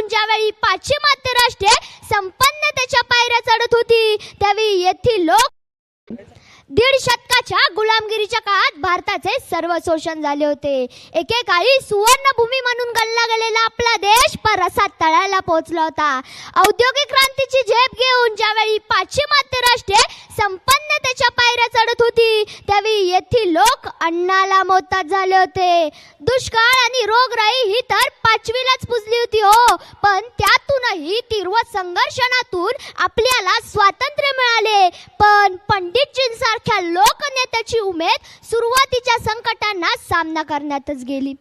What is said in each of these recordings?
ज्यावेळी पाश्चिमात्य राष्ट्रे संपन्नतेच्या पायऱ्या चढत होती त्यावेळी येथील लोक दीड शतकाच्या गुलामगिरीच्या काळात भारताचे सर्व शोषण झाले होते. एकेकाळी सुवर्णभूमी म्हणून गणला गेलेला आपला देश परसात तळायला पोहोचला होता. औद्योगिक क्रांतीची झेप घेऊन ज्यावेळी पाश्चिमात्य राष्ट्रे संपन्नतेच्या पायऱ्या चढत होती त्यावेळी येथील लोक अन्नाला मोहताज झाले होते. दुष्काळ आणि रोगराई ही तर पाचवीलाच पुजली होती हो. पण त्यातूनही तीव्र संघर्षणातून आपल्याला स्वातंत्र्य मिळाले. पण सारख्या लोकनेत्याची उमेद सुरुवातीच्या संकटांना सामना करण्यातच गेली.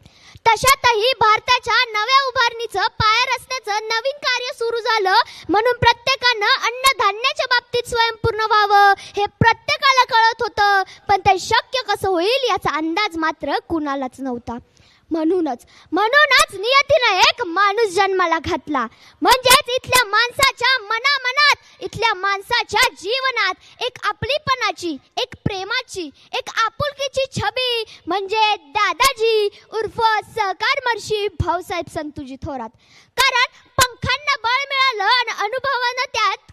तशातही भारताच्या नव्या उभारणीचं पाया रचण्याचं नवीन कार्य सुरू झालं म्हणून प्रत्येकानं अन्नधान्याच्या बाबतीत स्वयंपूर्ण व्हावं हे प्रत्येकाला कळत होतं. पण ते शक्य कसं होईल याचा अंदाज मात्र कुणालाच नव्हता. म्हणूनच म्हणूनच नियतीनं एक माणूस जन्माला घातला. म्हणजेच इथल्या माणसाच्या मनामनात इथल्या माणसाच्या जीवनात एक आपलीपणाची एक प्रेमाची एक आपुलकीची छबी म्हणजे दादाजी उर्फ सहकार मर्षी भाऊसाहेब संतुजी थोरात. कारण पंखांना बळ मिळालं आणि अनुभवानं त्यात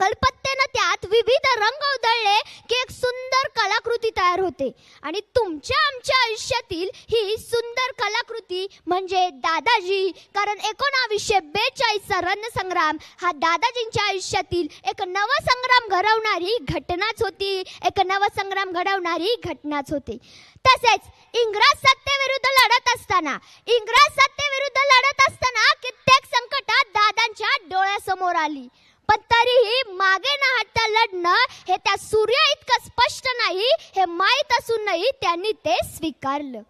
कल्पत्तेनं त्यात विविध रंग उधळले की एक सुंदर कलाकृती तयार होते. आणि तुमच्या आमच्या आयुष्यातील ही सुंदर कलाकृती म्हणजे दादाजी. कारण एकोणावीसशे बेचाळीसचा रणसंग्राम हा दादाजींच्या आयुष्यातील एक नवसंग्राम घडवणारी घटनाच होती. एक नवसंग्राम घडवणारी घटनाच होती. तसेच इंग्रज सत्तेविरुद्ध लढत असताना इंग्रज सत्तेविरुद्ध लढत असताना कित्येक संकटात दादांच्या डोळ्यासमोर आली. पण तरीही मागे न हटता लढणं हे त्या सूर्या इतकं स्पष्ट नाही हे माहीत असूनही त्यांनी ते स्वीकारलं.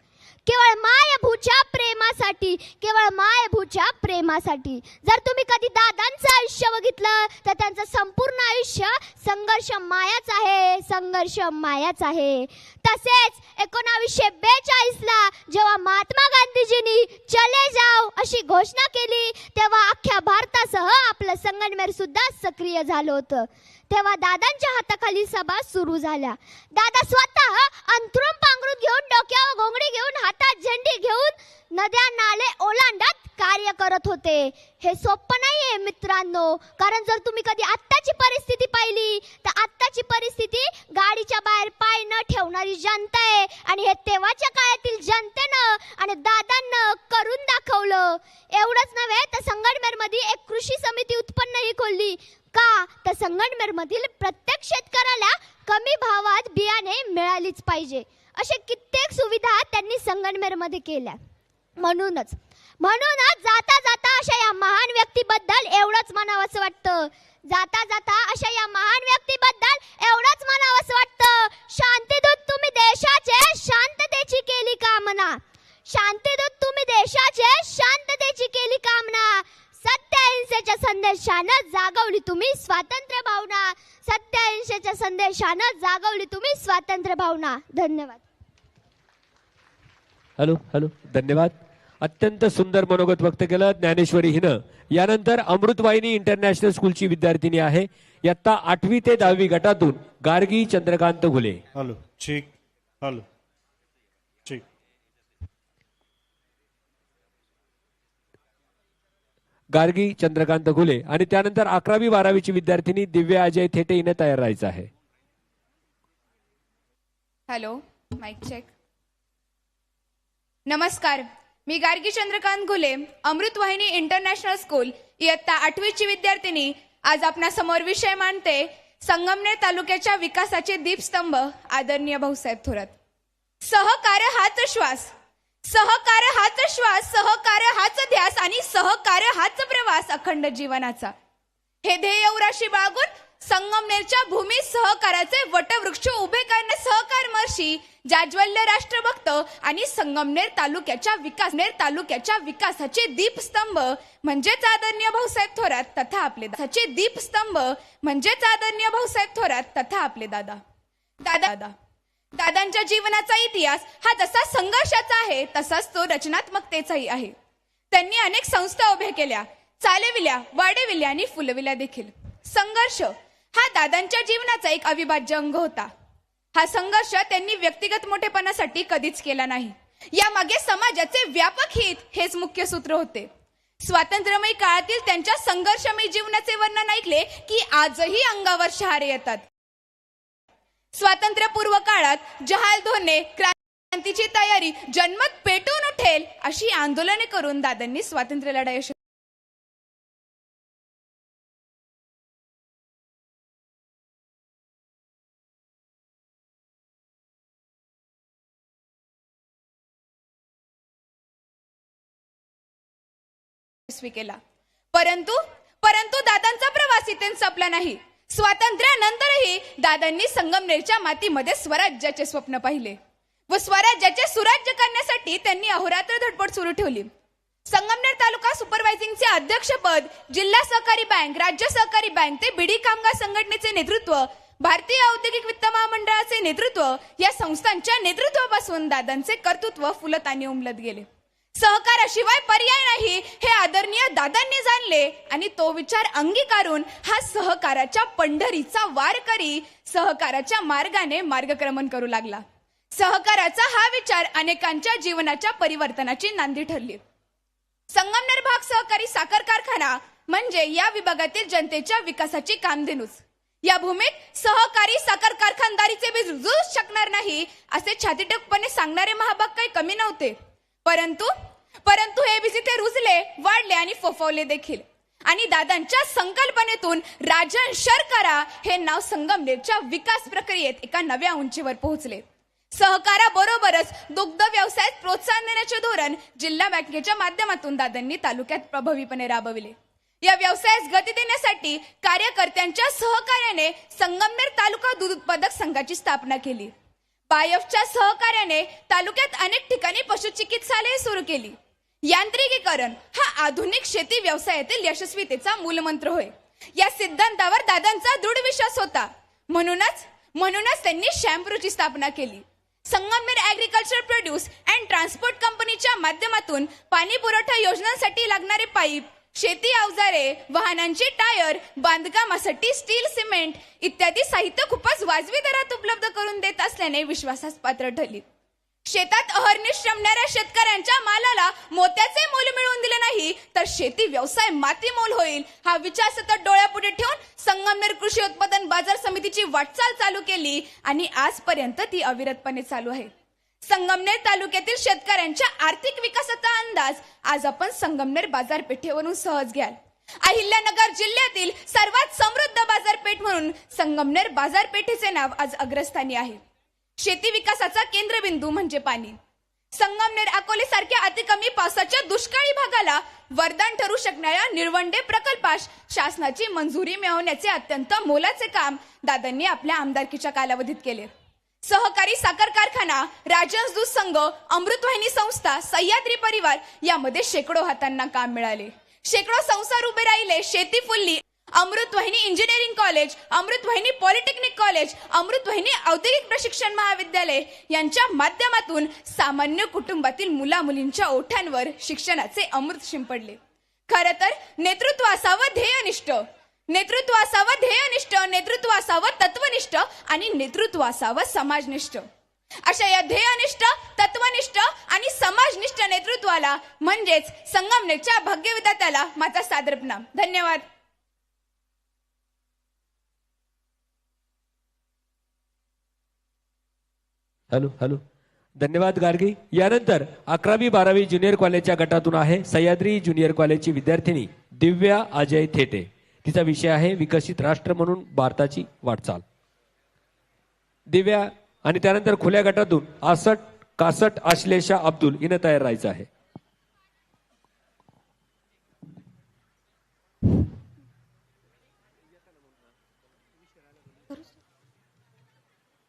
केवळ मायभूच्या प्रेमासाठी केवळ मायभूच्या प्रेमासाठी. जर तुम्ही कधी दादांचं आयुष्य बघितलं तर त्यांचं संपूर्ण आयुष्य संघर्ष मायाच आहे संघर्ष मायाच आहे. तसेच एकोणावीसशे बेचाळीसला जेव्हा महात्मा गांधीजींनी चले जाव अशी घोषणा केली तेव्हा अख्ख्या भारतासह आपलं संगमनेर सुद्धा सक्रिय झालं होतं. तेव्हा दादांच्या हाताखाली सभा सुरू झाल्या. दादा स्वतः अंथरूण पांघरून घेऊन डोक्यावर घोंगडी घेऊन हातात झेंडी घेऊन नद्या नाले ओलांडत कार्य करत होते हे सोपं नाहीये मित्रांनो कारण जर तुम्ही कधी आत्ताची परिस्थिती पाहिली तर आत्ताची परिस्थिती गाडीच्या बाहेर पाय न ठेवणारी जनता आहे आणि हे तेव्हाच्या काळातील जनतेनं आणि दादांना करून दाखवलं. एवढंच नव्हे तर संगमनेरमध्ये एक कृषी समिती उत्पन्नही खोलली. का? तर संगमनेरमधील प्रत्येक शेतकऱ्याला कमी भावात बियाणे मिळालीच पाहिजे. असे कित्येक सुविधा त्यांनी संगमनेरमध्ये केल्या. म्हणूनच म्हणूनच जाता जाता अशा या महान व्यक्तीबद्दल एवढंच म्हणावंसं वाटतं. जाता जाता अशा या महान व्यक्तीबद्दल एवढंच म्हणावंसं वाटतं. शांतीदूत तुम्ही देशाचे शांततेची केली कामना. शांतीदूत तुम्ही देशाचे शांततेची केली कामना. सत्य अहिंसेच्या संदेशानं जागवली तुम्ही स्वातंत्र्य भावना. सत्य अहिंसेच्या संदेशानं जागवली तुम्ही स्वातंत्र्य भावना. धन्यवाद. Hello hello. धन्यवाद. अत्यंत सुंदर मनोगत व्यक्त केलं ज्ञानेश्वरी हिनं. यानंतर अमृतवाहिनी इंटरनॅशनल स्कूलची विद्यार्थिनी आहे. इयत्ता आठवी ते दहावी गटातून गार्गी चंद्रकांत घुले. हॅलो ठीक हॅलो ठीक. गार्गी चंद्रकांत घुले आणि त्यानंतर अकरावी बारावीची विद्यार्थिनी दिव्या अजय थेटे हिनं तयार राहायचं आहे. Hello mike check. नमस्कार. मी गार्गी चंद्रकांत घुले अमृतवाहिनी इंटरनॅशनल स्कूल. इयत्ता आठवीची विद्यार्थिनी. आज आपणासमोर विषय मांडते संगमनेर तालुक्याच्या विकासाचे दीपस्तंभ. आदरणीय भाऊसाहेब थोरात. सहकार्य हाच श्वास. सहकार्य हाच श्वास सहकार्य हाच ध्यास आणि सहकार्य हाच प्रवास अखंड जीवनाचा. हे ध्येय उराशी बाळगून संगमनेरच्या भूमी सहकाराचे वटवृक्ष उभे करणे सहकार महर्षी जाज्वल्य राष्ट्रभक्त आणि संगमनेर तालुक्याच्या विकास नेर तालुक्याच्या विकासाचे दीपस्तंभ म्हणजेच आदरणीय भाऊसाहेब थोरात तथा आपले दादाचे दीपस्तंभ म्हणजेच आदरणीय भाऊसाहेब थोरात तथा आपले दादा. दादा दादा. दादांच्या जीवनाचा इतिहास हा जसा संघर्षाचा आहे तसाच तो रचनात्मकतेचाही आहे. त्यांनी अनेक संस्था उभ्या केल्या चालविल्या वाढविल्या आणि फुलविल्या देखील. संघर्ष हा दादांच्या जीवनाचा एक अविभाज्य अंग होता. हा संघर्ष त्यांनी व्यक्तिगत मोठेपणासाठी कधीच केला नाही. यामागे समाजाचे व्यापक हित हेच मुख्य सूत्र होते. स्वातंत्र्यमय काळातील त्यांच्या संघर्षमयी जीवनाचे वर्णन ऐकले की आजही अंगावर शहारे येतात. स्वातंत्र्यपूर्व काळात जहाल धोने क्रांतीची तयारी जन्मत पेटून उठेल अशी आंदोलने करून दादांनी स्वातंत्र्य लढा यशस्वी केला. परंतु परंतु दादांचा प्रवास इथे संपला नाही. स्वातंत्र्यानंतरही दादांनी संगमनेरच्या मातीमध्ये स्वराज्याचे स्वप्न पाहिले व स्वराज्याचे सुराज्य करण्यासाठी त्यांनी अहोरात्र धडपड सुरू ठेवली. संगमनेर तालुका सुपरवायझिंगचे अध्यक्षपद जिल्हा सहकारी बँक राज्य सहकारी बँक ते बिडी कामगार संघटनेचे नेतृत्व भारतीय औद्योगिक वित्त महामंडळाचे नेतृत्व या संस्थांच्या नेतृत्वापासून दादांचे कर्तृत्व फुलत आणि उमलत गेले. सहकाराशिवाय पर्याय नाही हे आदरणीय दादांनी जाणले. आणि तो विचार अंगीकारून हा सहकाराच्या पंढरीचा वारकरी सहकाराच्या मार्गाने मार्गक्रमण करू लागला. सहकाराचा हा विचार अनेकांच्या जीवनाच्या परिवर्तनाची नांदी ठरली. संगमनेर भाग सहकारी साखर कारखाना म्हणजे या विभागातील जनतेच्या विकासाची कामधेनूच. या भूमीत सहकारी साखर कारखानदारीचे बीज रुजूच शकणार नाही असे छातीटकपणे सांगणारे महाभाग काही कमी नव्हते. परंतु परंतु हे बीजे ते रुजले वाढले आणि फोफवले देखील. आणि दादांच्या संकल्पनेतून राजन शर्करा हे नाव संगमनेरच्या विकास प्रक्रियेत एका नव्या उंचीवर पोहोचले. सहकाराबरोबरच दुग्ध व्यवसायात प्रोत्साहन देण्याचे धोरण जिल्हा बँकेच्या माध्यमातून दादांनी तालुक्यात प्रभावीपणे राबविले. या व्यवसायास गती देण्यासाठी कार्यकर्त्यांच्या सहकार्याने संगमनेर तालुका दूध उत्पादक संघाची स्थापना केली. पायफच्या सहकार्याने तालुक्यात अनेक ठिकाणी पशुचिकित्सालय सुरू केली. यांत्रिकीकरण हा आधुनिक शेती व्यवसायातील यशस्वीतेचा मूलमंत्र होय. या सिद्धांतावर दादांचा दृढ विश्वास होता. म्हणूनच म्हणूनच त्यांनी शॅम्प्रूची स्थापना केली. Sangamner agriculture produce and transport कंपनीच्या माध्यमातून पाणी पुरवठा योजनांसाठी लागणारे पाईप शेती अवजारे वाहनांचे टायर बांधकामासाठी स्टील सिमेंट इत्यादी साहित्य खूपच वाजवी दरात उपलब्ध करून देत असल्याने विश्वासास पात्र ठरली. शेतात अहर्निश श्रमणाऱ्या शेतकऱ्यांच्या मालाला मोत्याचे मोल मिळवून दिले नाही तर शेती व्यवसाय माती मोल होईल हा विचार सतत डोळ्यापुढे ठेवून संगमनेर कृषी उत्पादन बाजार समितीची वाटचाल चालू केली आणि आजपर्यंत ती अविरतपणे चालू आहे. संगमनेर तालुक्यातील शेतकऱ्यांच्या आर्थिक विकासाचा अंदाज आज आपण संगमनेर बाजारपेठेवरून सहज घ्याल. अहिल्यानगर जिल्ह्यातील सर्वात समृद्ध बाजारपेठ म्हणून संगमनेर बाजारपेठेचे नाव आज अग्रस्थानी आहे. शेती विकासाचा केंद्रबिंदू म्हणजे पाणी. संगमनेर अकोले सारख्या अति कमी पावसाच्या दुष्काळी भागाला वरदान ठरू शकणाऱ्या निळवंडे प्रकल्पास शासनाची मंजुरी मिळवण्याचे अत्यंत मोलाचे काम दादांनी आपल्या आमदारकीच्या कालावधीत केले. सहकारी साखर कारखाना राजहंस दूध संघ अमृतवाहिनी संस्था सह्याद्री परिवार यामध्ये शेकडो हातांना काम मिळाले. शेकडो संसार उभे राहिले शेती fully. Amrutvahini engineering college Amrutvahini polytechnic college Amrutvahini औद्योगिक प्रशिक्षण महाविद्यालय यांच्या माध्यमातून सामान्य कुटुंबातील मुला मुलींच्या ओठांवर शिक्षणाचे अमृत शिंपडले. खर तर नेतृत्व असावं ध्येयनिष्ठ नेतृत्व असावं ध्येयनिष्ठ नेतृत्व असावं तत्वनिष्ठ आणि नेतृत्व असावं समाजनिष्ठ. अशा या ध्येयनिष्ठ तत्वनिष्ठ आणि समाजनिष्ठ नेतृत्वाला म्हणजेच संगमनेच्या भाग्यविधात्याला माझा सादर प्रणाम. धन्यवाद. Hello hello. धन्यवाद गार्गी. यानंतर अकरावी बारावी ज्युनियर कॉलेजच्या गटातून आहे सह्याद्री ज्युनियर कॉलेजची विद्यार्थिनी दिव्या अजय थेटे. तिचा विषय आहे विकसित राष्ट्र म्हणून भारताची वाटचाल. दिव्या आणि त्यानंतर खुल्या गटातून आसट कासट आश्लेषा अब्दुल हिनं तयार राहायचं आहे.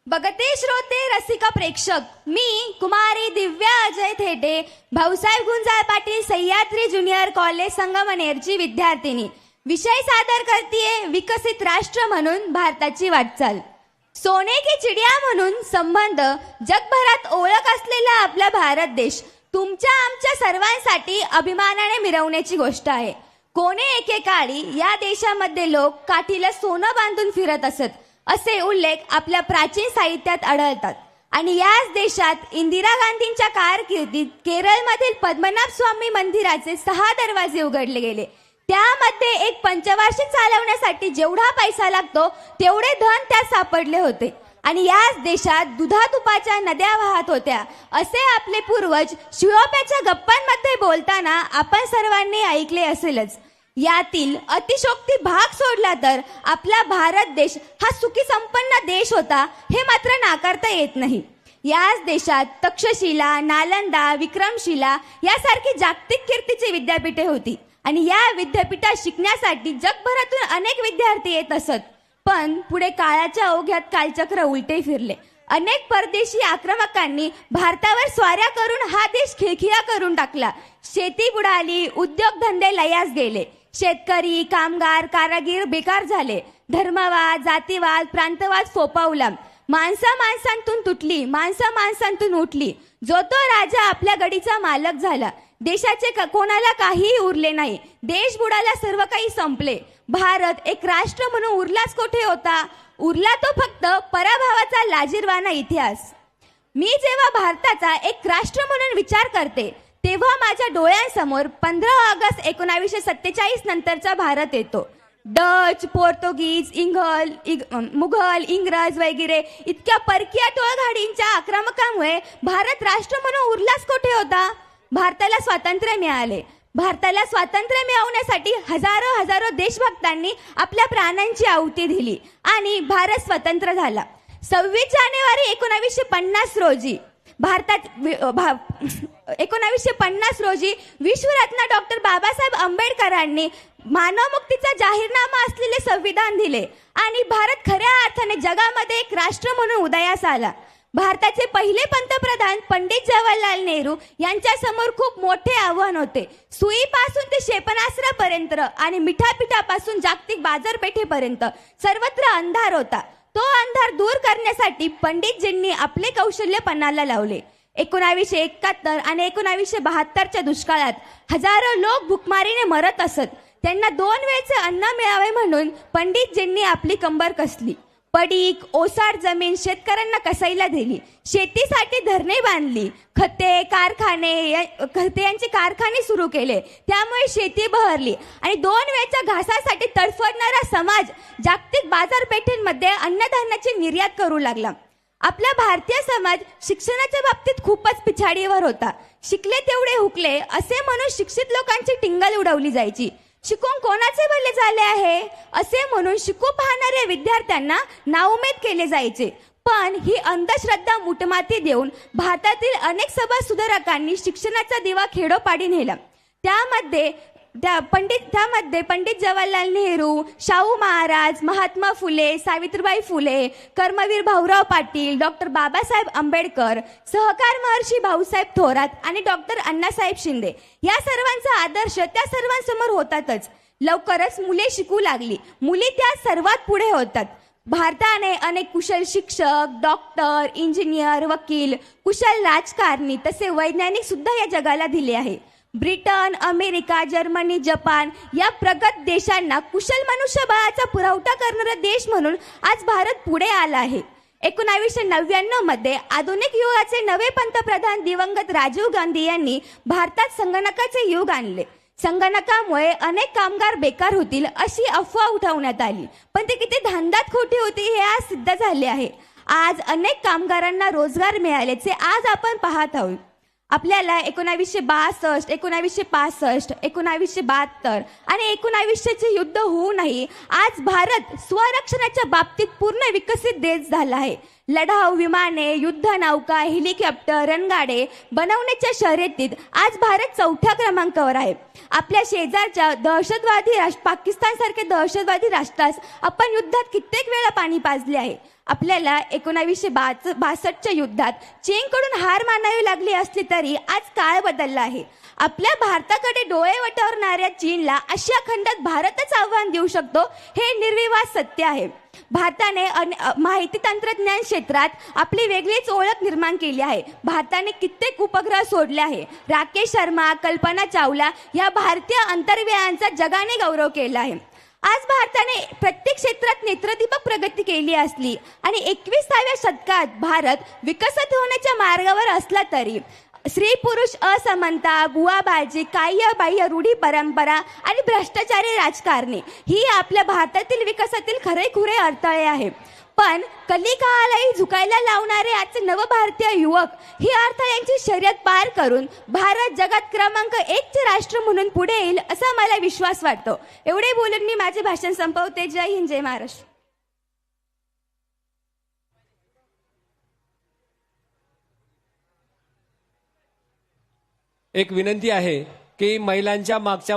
बघते श्रोते रसिका प्रेक्षक मी कुमारी दिव्या अजय थेटे भाऊसाहेब गुंजाळ पाटील सह्याद्री ज्युनियर कॉलेज संगमनेरची विद्यार्थिनी. विषय सादर करतीये विकसित राष्ट्र म्हणून भारताची वाटचाल. सोने की चिडिया म्हणून संबंध जगभरात ओळख असलेला आपला भारत देश तुमच्या आमच्या सर्वांसाठी अभिमानाने मिरवण्याची गोष्ट आहे. कोणे एकेकाळी या देशामध्ये लोक काठीला सोनं बांधून फिरत असत असे उल्लेख आपल्या प्राचीन साहित्यात आढळतात. आणि याच देशात इंदिरा गांधींच्या कारकिर्दीत केरळमधील पद्मनाभ स्वामी मंदिराचे सहा दरवाजे उघडले गेले. त्यामध्ये एक पंचवार्षिक चालवण्यासाठी जेवढा पैसा लागतो तेवढे धन त्यात सापडले होते. आणि याच देशात दुधातुपाच्या नद्या वाहत होत्या. असे आपले पूर्वज शिवप्याच्या गप्पांमध्ये बोलताना आपण सर्वांनी ऐकले असेलच. यातील अतिशोक्ती भाग सोडला तर आपला भारत देश हा सुखी संपन्न देश होता हे मात्र नाकारता येत नाही. याच देशात तक्षशिला नालंदा विक्रमशिला यासारखी जागतिक कीर्तीची विद्यापीठे होती. आणि या विद्यापीठात शिकण्यासाठी जगभरातून अनेक विद्यार्थी येत असत. पण पुढे काळाच्या ओघ्यात कालचक्र उलटे फिरले. अनेक परदेशी आक्रमकांनी भारतावर स्वाऱ्या करून हा देश खिळखिळा करून टाकला. शेती बुडाली उद्योगधंदे लयास गेले. शेतकरी कामगार कारागीर बेकार झाले. धर्मवाद जातीवाद प्रांतवाद फोपावला माणसा माणसांतून तुटली माणसं माणसांतून उठली. जो तो राजा आपल्या गडीचा मालक झाला. देशाचे का कोणाला काहीही उरले नाही. देश बुडाला सर्व काही संपले. भारत एक राष्ट्र म्हणून उरलाच कोठे होता? उरला तो फक्त पराभवाचा लाजीरवाना इतिहास. मी जेव्हा भारताचा एक राष्ट्र म्हणून विचार करते तेव्हा माझ्या डोळ्यांसमोर पंधरा ऑगस्ट एकोणावीसशे सत्तेचाळीस नंतरचा भारत येतो. डच पोर्तुगीज इंगल इग- मुघल इंग्रज वगैरे इतक्या परकीय टोळधाडींच्या आक्रमकामुळे भारत राष्ट्र म्हणून उरलाच कोठे होता? भारताला स्वातंत्र्य मिळाले. भारताला स्वातंत्र्य मिळवण्यासाठी हजारो हजारो देशभक्तांनी आपल्या प्राणांची आहुती दिली आणि भारत स्वतंत्र झाला. सव्वीस जानेवारी एकोणावीसशे पन्नास रोजी भारतात भा- एकोणावीसशे पन्नास रोजी विश्वरत्न डॉक्टर बाबासाहेब आंबेडकरांनी मानवमुक्तीचा जाहीरनामा असलेले संविधान दिले. आणि भारत खऱ्या अर्थाने जगामध्ये एक राष्ट्र म्हणून उदयास आला. भारताचे पहिले पंतप्रधान पंडित जवाहरलाल नेहरू यांच्या समोर खूप मोठे आव्हान होते. सुईपासून ते क्षेपणास्त्रापर्यंत आणि मिठापिठापासून जागतिक बाजारपेठेपर्यंत सर्वत्र अंधार होता. तो अंधार दूर करण्यासाठी पंडितजींनी आपले कौशल्य पणाला लावले. एकोणावीसशे एकाहत्तर आणि एकोणावीसशे बहात्तरच्या दुष्काळात हजारो लोक भुकमारीने मरत असत. त्यांना दोन वेळचे अन्न मिळावे म्हणून पंडितजींनी आपली कंबर कसली. पडीक ओसाड जमीन शेतकऱ्यांना कसाईला दिली. शेतीसाठी धरणे बांधली. खते कारखाने या- खते यांचे कारखाने सुरू केले. त्यामुळे शेती बहरली. आणि दोन वेळच्या घासासाठी तडफडणारा समाज जागतिक बाजारपेठेमध्ये अन्नधान्याची निर्यात करू लागला. आपला भारतीय समाज शिक्षणाच्या बाबतीत खूपच पिछाडीवर होता. शिकले तेवढे हुकले असे म्हणून शिक्षित लोकांची टिंगल उडवली जायची. शिकून कोणाचे भले झाले आहे? असे म्हणून शिकू पाहणाऱ्या विद्यार्थ्यांना नाउमेद केले जायचे. पण ही अंधश्रद्धा मुटमाती देऊन भारतातील अनेक सभा सुधारकांनी शिक्षणाचा दिवा खेडोपाडी नेला. त्यामध्ये त्या पंडित त्यामध्ये पंडित जवाहरलाल नेहरू शाहू महाराज महात्मा फुले सावित्रीबाई फुले कर्मवीर भाऊराव पाटील डॉक्टर बाबासाहेब आंबेडकर सहकार महर्षी भाऊसाहेब थोरात आणि डॉक्टर अण्णासाहेब शिंदे. या सर्वांचा आदर्श त्या सर्वांसमोर होतातच. लवकरच मुले शिकू लागली. मुली त्या सर्वात पुढे होतात. भारताने अनेक कुशल शिक्षक डॉक्टर इंजिनियर वकील कुशल राजकारणी तसे वैज्ञानिक सुद्धा या जगाला दिले आहे. ब्रिटन अमेरिका जर्मनी जपान या प्रगत देशांना कुशल मनुष्यबळाचा पुरवठा करणारा देश म्हणून आज भारत पुढे आला आहे. एकोणावीसशे नव्याण्णवमध्ये आधुनिक युगाचे नवे पंतप्रधान दिवंगत राजीव गांधी यांनी भारतात संगणकाचे युग आणले. संगणकामुळे अनेक कामगार बेकार होतील अशी अफवा उठवण्यात आली. पण ते किती धांदात खोटी होती हे आज सिद्ध झाले आहे. आज अनेक कामगारांना रोजगार मिळाल्याचे आज आपण पाहत आहोत. आपल्याला एकोणावीसशे बासष्ट एकोणावीसशे पासष्ट एकोणावीसशे बहात्तर आणि एकोणावीसशेचे युद्ध होऊनही आज भारत स्वरक्षणाच्या बाबतीत पूर्ण विकसित देश झाला आहे. लढाऊ विमाने युद्ध नौका हेलिकॉप्टर रणगाडे बनवण्याच्या शर्यतीत आज भारत चौथ्या क्रमांकावर आहे. आपल्या शेजारच्या दहशतवादी राष्ट्र पाकिस्तानसारख्या दहशतवादी राष्ट्रास आपण युद्धात कित्येक वेळा पाणी पाजले आहे. आपल्याला एकोणावीसशे बाच बासष्टच्या युद्धात चीनकडून हार मानावी लागली असली तरी आज काळ बदलला आहे. आपल्या भारताकडे डोळे वटवणाऱ्या चीनला आशिया खंडात भारतच आव्हान देऊ शकतो हे निर्विवाद सत्य आहे. भारताने अन- माहिती तंत्रज्ञान क्षेत्रात आपली वेगळीच ओळख निर्माण केली आहे. भारताने कित्येक उपग्रह सोडले आहे. राकेश शर्मा कल्पना चावला या भारतीय अंतर्व्यायांचा जगाने गौरव केला आहे. आज भारताने प्रत्येक क्षेत्रात नेत्रदीपक प्रगती केली असली आणि एकविसाव्या शतकात भारत विकसित होण्याच्या मार्गावर असला तरी स्त्री पुरुष असमानता बुवाबाजी काह्य बाह्य रूढी परंपरा आणि भ्रष्टाचारी राजकारणी ही आपल्या भारतातील विकासातील खरेखुरे अडथळे आहे. पण कलिकालाही झुकायला लावणारे आजचे नवभारतीय युवक ही अर्थ यांची शर्यत पार करून भारत जगात क्रमांक एकचे राष्ट्र म्हणून पुढे येईल असा मला विश्वास वाटतो. एवढे बोलून मी माझे भाषण संपवते. जय हिंद जय महाराष्ट्र. एक विनंती आहे की महिलांच्या मागच्या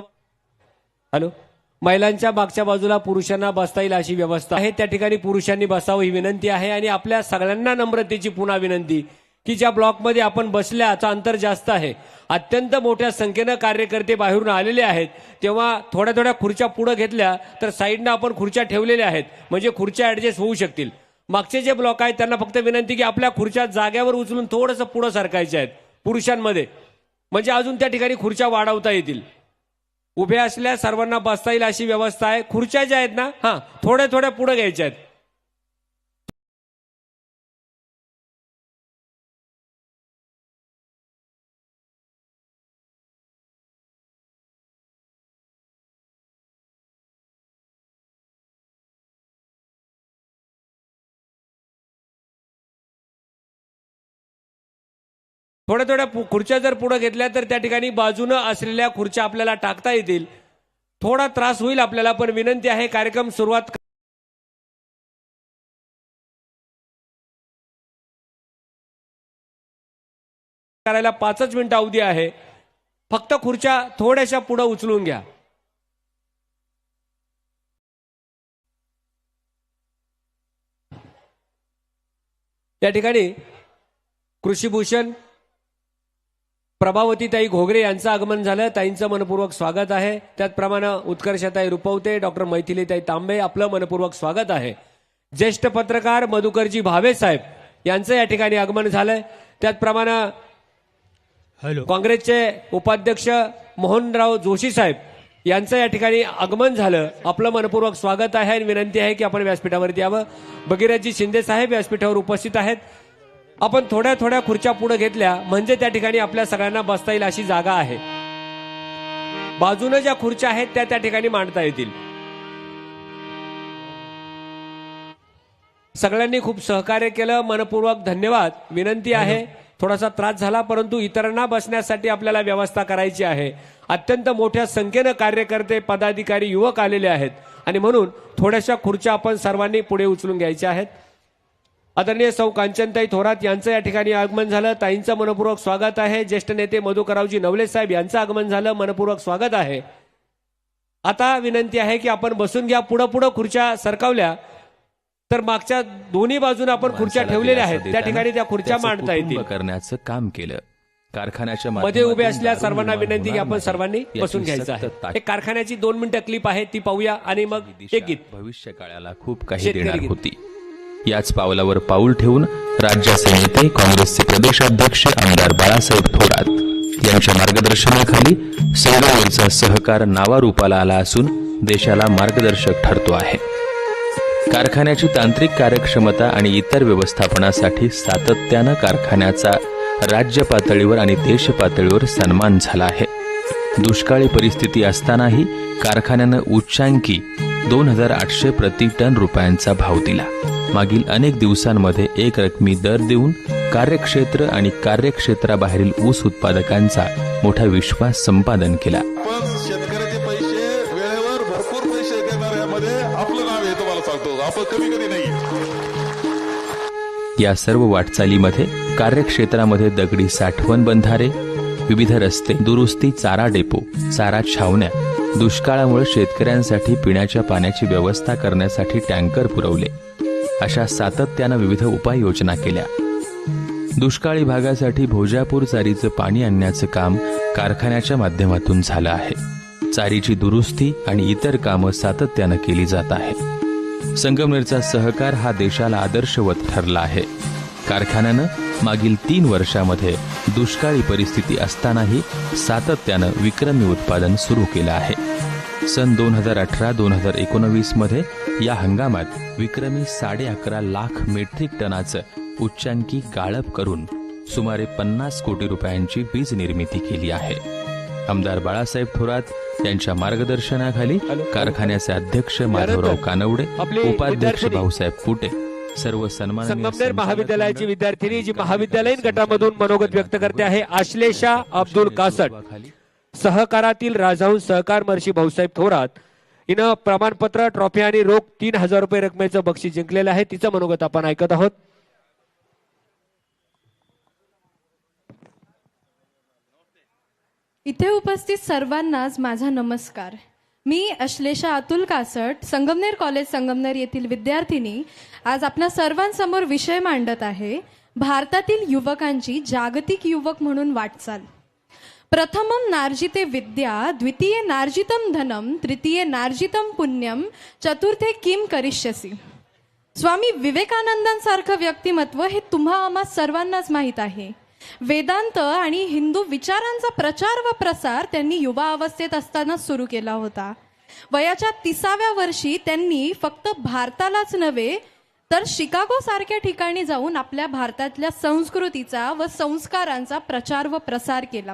हॅलो? महिलांच्या मागच्या बाजूला पुरुषांना बसता येईल अशी व्यवस्था आहे. त्या ठिकाणी पुरुषांनी बसावं ही विनंती आहे आणि आपल्या सगळ्यांना नम्रतेची पुन्हा विनंती की ज्या ब्लॉकमध्ये आपण बसल्याचं अंतर जास्त आहे. अत्यंत मोठ्या संख्येनं कार्यकर्ते बाहेरून आलेले आहेत. तेव्हा थोड्या थोड्या खुर्च्या पुढे घेतल्या तर साईडनं आपण खुर्च्या ठेवलेल्या आहेत. म्हणजे खुर्च्या ऍडजस्ट होऊ शकतील. मागचे जे ब्लॉक आहेत त्यांना फक्त विनंती की आपल्या खुर्च्या जाग्यावर उचलून थोडंसं पुढं सरकायच्या आहेत पुरुषांमध्ये. म्हणजे अजून त्या ठिकाणी खुर्च्या वाढवता येतील. उभ्या असल्या सर्वांना बसता येईल अशी व्यवस्था आहे. खुर्च्या ज्या आहेत ना हा थोड्या थोड्या पुढे घ्यायच्या आहेत. थोड्या थोड्या खुर्च्या जर पुढे घेतल्या तर त्या ठिकाणी बाजूनं असलेल्या खुर्च्या आपल्याला टाकता येतील. थोडा त्रास होईल आपल्याला पण विनंती आहे कार्यक्रम सुरुवात करायला पाचच मिनिटं अवधी आहे. फक्त खुर्च्या थोड्याशा पुढे उचलून घ्या. त्या ठिकाणी कृषीभूषण प्रभावतीताई घोगरे यांचं आगमन झालं. ताईंचं मनपूर्वक स्वागत आहे. त्याचप्रमाणे उत्कर्षताई रुपवते डॉक्टर मैथिलीताई तांबे आपलं मनपूर्वक स्वागत आहे. ज्येष्ठ पत्रकार मधुकरजी भावे साहेब यांचं या ठिकाणी आगमन झालंय. त्याचप्रमाणे हॅलो. काँग्रेसचे उपाध्यक्ष मोहनराव जोशी साहेब यांचं या ठिकाणी आगमन झालं. आपलं मनपूर्वक स्वागत आहे आणि विनंती आहे की आपण व्यासपीठावरती यावं. भगीरथजी शिंदे साहेब व्यासपीठावर उपस्थित आहेत. आपण थोड्या थोड्या खुर्च्या पुढे घेतल्या म्हणजे त्या ठिकाणी आपल्या सगळ्यांना बसता येईल अशी जागा आहे. बाजूनं ज्या खुर्च्या आहेत त्या त्या ठिकाणी मांडता येतील. सगळ्यांनी खूप सहकार्य केलं मनपूर्वक धन्यवाद. विनंती आहे थोडासा त्रास झाला परंतु इतरांना बसण्यासाठी आपल्याला व्यवस्था करायची आहे. अत्यंत मोठ्या संख्येनं कार्यकर्ते पदाधिकारी युवक आलेले आहेत. आणि म्हणून थोड्याशा खुर्च्या आपण सर्वांनी पुढे उचलून घ्यायच्या आहेत. आदरणीय सौ कांचनताई थोरात यांचं या ठिकाणी आगमन झालं. ताईंचं मनपूर्वक स्वागत आहे. ज्येष्ठ नेते मधुकररावजी नवले साहेब यांचं आगमन झालं. मनपूर्वक स्वागत आहे. आता विनंती आहे की आपण बसून घ्या. पुढं पुढं खुर्च्या सरकावल्या. तर मागच्या दोन्ही बाजूने आपण खुर्च्या ठेवलेल्या आहेत. त्या ठिकाणी त्या खुर्च्या मांडता येतील. करण्याचं काम केलं. कारखान्याच्या मध्ये उभे असल्या सर्वांना विनंती की आपण सर्वांनी बसून घ्यायचं आहे. एक कारखान्याची दोन मिनिटं क्लिप आहे. ती पाहूया आणि मग एक गीत. भविष्य काळाला खूप काही देणार. होती. याच पावलावर पाऊल ठेवून राज्याचे नेते काँग्रेसचे प्रदेशाध्यक्ष आमदार बाळासाहेब थोरात यांच्या मार्गदर्शनाखाली सेवावरचा सहकार नावारूपाला आला असून देशाला मार्गदर्शक ठरतो आहे. कारखान्याची तांत्रिक कार्यक्षमता आणि इतर व्यवस्थापनासाठी सातत्यानं कारखान्याचा राज्य पातळीवर आणि देश पातळीवर सन्मान झाला आहे. दुष्काळी परिस्थिती असतानाही कारखान्यानं उच्चांकी दोन हजार आठशे प्रति टन रुपयांचा भाव दिला. मागील अनेक दिवसांमध्ये एक रकमी दर देऊन कार्यक्षेत्र आणि कार्यक्षेत्राबाहेरील ऊस उत्पादकांचा मोठा विश्वास संपादन केला. पण शेतकऱ्याचे पैसे वेळेवर भरपूर पैसे देणाऱ्यामध्ये आपलं नाव आहे तुम्हाला सांगतो. आपण कमी कधी नाही. या सर्व वाटचालीमध्ये कार्यक्षेत्रामध्ये दगडी साठवण बंधारे विविध रस्ते दुरुस्ती चारा डेपो चारा छावण्या दुष्काळामुळे शेतकऱ्यांसाठी पिण्याच्या पाण्याची व्यवस्था करण्यासाठी टँकर पुरवले. अशा सातत्यानं विविध उपाययोजना केल्या. दुष्काळी भागासाठी भोजापूर चारीचं पाणी आणण्याचं काम कारखान्याच्या माध्यमातून झालं आहे. चारीची दुरुस्ती आणि इतर कामं सातत्यानं केली जात आहे संगमनेरचा सहकार हा देशाला आदर्शवत ठरला आहे. कारखान्यानं मागील तीन वर्षामध्ये दुष्काळी परिस्थिती असतानाही सातत्यानं विक्रमी उत्पादन सुरू केलं आहे. सन दोन हजार अठरा दोन हजार एकोणवीसमध्ये या हंगामात विक्रमी साडे अकरा लाख मेट्रिक टनाचं उच्चांकी गाळप करून सुमारे पन्नास कोटी रुपयांची वीज निर्मिती केली आहे. आमदार बाळासाहेब थोरात यांच्या मार्गदर्शनाखाली कारखान्याचे अध्यक्ष माधवराव कानवडे आपले उपाध्यक्ष भाऊसाहेब कुटे सर्व संचालक महाविद्यालयाची विद्यार्थिनी जी महाविद्यालयीन गटामधून मनोगत व्यक्त करते आहे आश्लेषा अब्दुल कासट. सहकारातील राजहंस सहकार महर्षी भाऊसाहेब थोरात हिनं प्रमाणपत्र ट्रॉफी आणि रोख तीन हजार रुपये रकमेचं बक्षीस जिंकलेलं आहे. तिचं मनोगत आपण ऐकत आहोत. इथे उपस्थित सर्वांनाच माझा नमस्कार. मी अश्लेषा अतुल कासट संगमनेर कॉलेज संगमनेर येथील विद्यार्थिनी. आज आपल्या सर्वांसमोर विषय मांडत आहे. भारतातील युवकांची जागतिक युवक म्हणून वाटचाल. प्रथमं नार्जिते विद्या द्वितीये नार्जितं धनम तृतीये नार्जितं पुण्यम चतुर्थे किम करिष्यसी? स्वामी विवेकानंदांसारखं व्यक्तिमत्व हे तुम्हा आम्हा सर्वांनाच माहीत आहे. वेदांत आणि हिंदू विचारांचा प्रचार व प्रसार त्यांनी युवा अवस्थेत असताना सुरू केला होता. वयाच्या तिसाव्या वर्षी त्यांनी फक्त भारतालाच नव्हे तर शिकागो सारख्या ठिकाणी जाऊन आपल्या भारतातल्या संस्कृतीचा व संस्कारांचा प्रचार व प्रसार केला.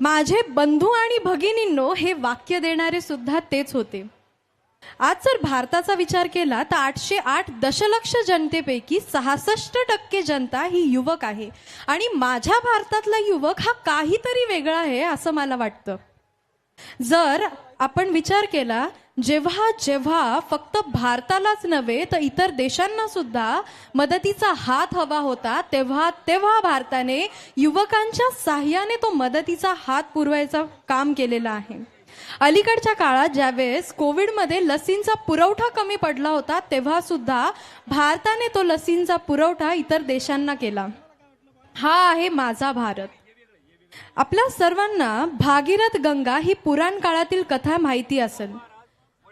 माझे बंधू आणि भगिनींनो हे वाक्य देणारे सुद्धा तेच होते. आज जर भारताचा विचार केला तर आठशे आठ दशलक्ष जनतेपैकी सहासष्ट टक्के जनता ही युवक आहे. आणि माझ्या भारतातला युवक हा काहीतरी वेगळा आहे असं मला वाटतं. जर आपण विचार केला जेव्हा जेव्हा फक्त भारतालाच नव्हे तर इतर देशांना सुद्धा मदतीचा हात हवा होता तेव्हा तेव्हा भारताने युवकांच्या साह्याने तो मदतीचा हात पुरवायचं काम केलेलं आहे. अलीकडच्या काळात ज्यावेळेस कोविडमध्ये लसींचा पुरवठा कमी पडला होता तेव्हा सुद्धा भारताने तो लसींचा पुरवठा इतर देशांना केला. हा आहे माझा भारत. आपल्या सर्वांना भागीरथ गंगा ही पुराण काळातील कथा माहिती असेल.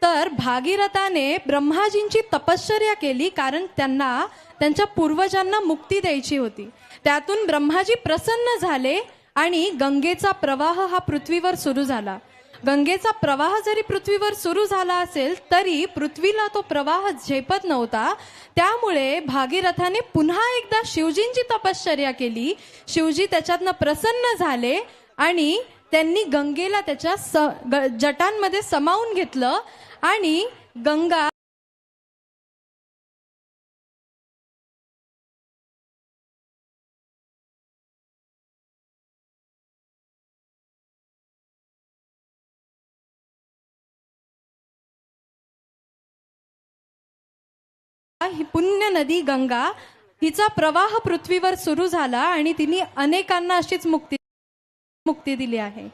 तर भागीरथाने ब्रह्माजींची तपश्चर्या केली कारण त्यांना त्यांच्या पूर्वजांना मुक्ती द्यायची होती. त्यातून ब्रह्माजी प्रसन्न झाले आणि गंगेचा प्रवाह हा पृथ्वीवर सुरू झाला. गंगेचा प्रवाह जरी पृथ्वीवर सुरू झाला असेल तरी पृथ्वीला तो प्रवाह झेपत नव्हता. त्यामुळे भागीरथाने पुन्हा एकदा शिवजींची तपश्चर्या केली. शिवजी त्याच्यातनं प्रसन्न झाले आणि त्यांनी गंगेला त्याच्या स ग- जटांमध्ये समावून घेतलं. आणि गंगा ही पुण्य नदी गंगा हिचा प्रवाह पृथ्वीवर सुरू झाला आणि तिने अनेकांना अशीच मुक्ती मुक्ती दिली आहे.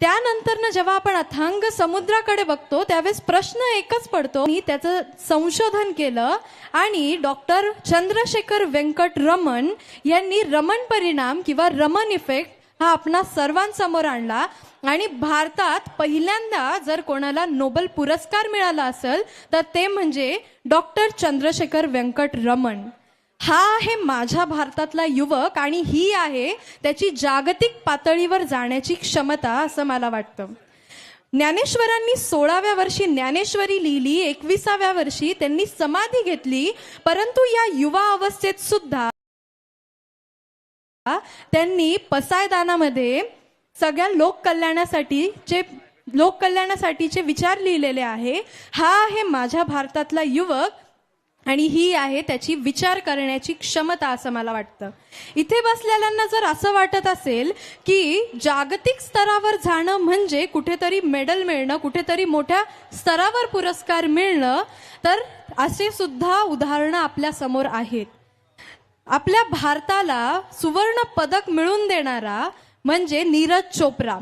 त्यानंतरनं जेव्हा आपण अथांग समुद्राकडे बघतो त्यावेळेस प्रश्न एकच पडतो. मी त्याचं संशोधन केलं आणि डॉक्टर चंद्रशेखर व्यंकट रमन यांनी रमन परिणाम किंवा रमन इफेक्ट हा आपणा सर्वांसमोर आणला. आणि भारतात पहिल्यांदा जर कोणाला नोबेल पुरस्कार मिळाला असेल तर ते म्हणजे डॉक्टर चंद्रशेखर व्यंकट रमण हा आहे माझ्या भारतातला युवक आणि ही आहे त्याची जागतिक पातळीवर जाण्याची क्षमता असं मला वाटतं. ज्ञानेश्वरांनी सोळाव्या वर्षी ज्ञानेश्वरी लिहिली एकविसाव्या वर्षी त्यांनी समाधी घेतली परंतु या युवा अवस्थेत सुद्धा त्यांनी पसायदानामध्ये सगळ्या लोककल्याणासाठी जे लोककल्याणासाठीचे विचार लिहिलेले आहे हा आहे माझ्या भारतातला युवक आणि ही आहे त्याची विचार करण्याची क्षमता असं मला वाटतं. इथे बसलेल्यांना जर असं वाटत असेल की जागतिक स्तरावर जाणं म्हणजे कुठेतरी मेडल मिळणं कुठेतरी मोठ्या स्तरावर पुरस्कार मिळणं तर असे सुद्धा उदाहरणं आपल्यासमोर आहेत. आपल्या भारताला सुवर्ण पदक मिळवून देणारा म्हणजे नीरज चोप्रा.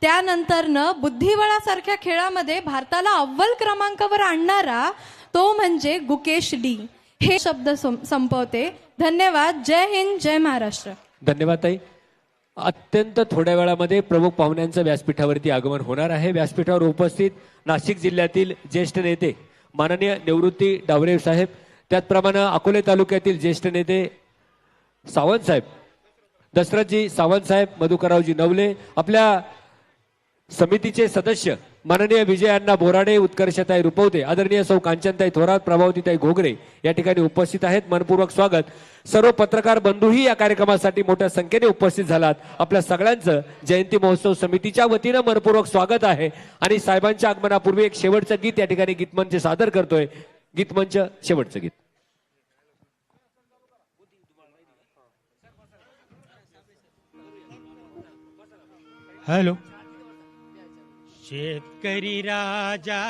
त्यानंतरनं बुद्धिबळासारख्या खेळामध्ये भारताला अव्वल क्रमांकावर आणणारा तो म्हणजे गुकेश डी. हे शब्द सं- संपवते. धन्यवाद. जय हिंद जय महाराष्ट्र. धन्यवाद ताई. अत्यंत थोड्या वेळामध्ये प्रमुख पाहुण्यांचं व्यासपीठावरती आगमन होणार आहे. व्यासपीठावर उपस्थित नाशिक जिल्ह्यातील ज्येष्ठ नेते माननीय निवृत्ती डावरे साहेब त्याचप्रमाणे अकोले तालुक्यातील ज्येष्ठ नेते सावंत साहेब दशरथजी सावंत साहेब मधुकररावजी नवले आपल्या समितीचे सदस्य माननीय विजयांना बोराडे उत्कर्षताई रुपवते आदरणीय सौ कांचनताई थोरात प्रभावतीताई घोगरे या ठिकाणी उपस्थित आहेत. मनपूर्वक स्वागत. सर्व पत्रकार बंधूही या कार्यक्रमासाठी मोठ्या संख्येने उपस्थित झालात. आपल्या सगळ्यांचं जयंती महोत्सव समितीच्या वतीनं मनपूर्वक स्वागत आहे. आणि साहेबांच्या आगमनापूर्वी एक शेवटचं गीत या ठिकाणी गीतमंच सादर करतोय. गीतमंच शेवटचं गीत. हॅलो. शेतकरी राजा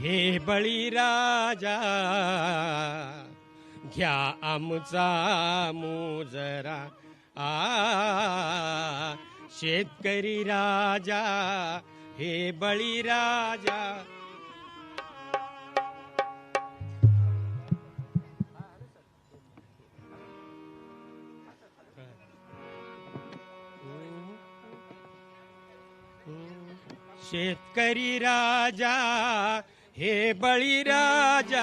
हे बळीराजा घ्या आमचा मोजरा आ. शेतकरी राजा हे बळीराजा शेतकरी राजा हे बळीराजा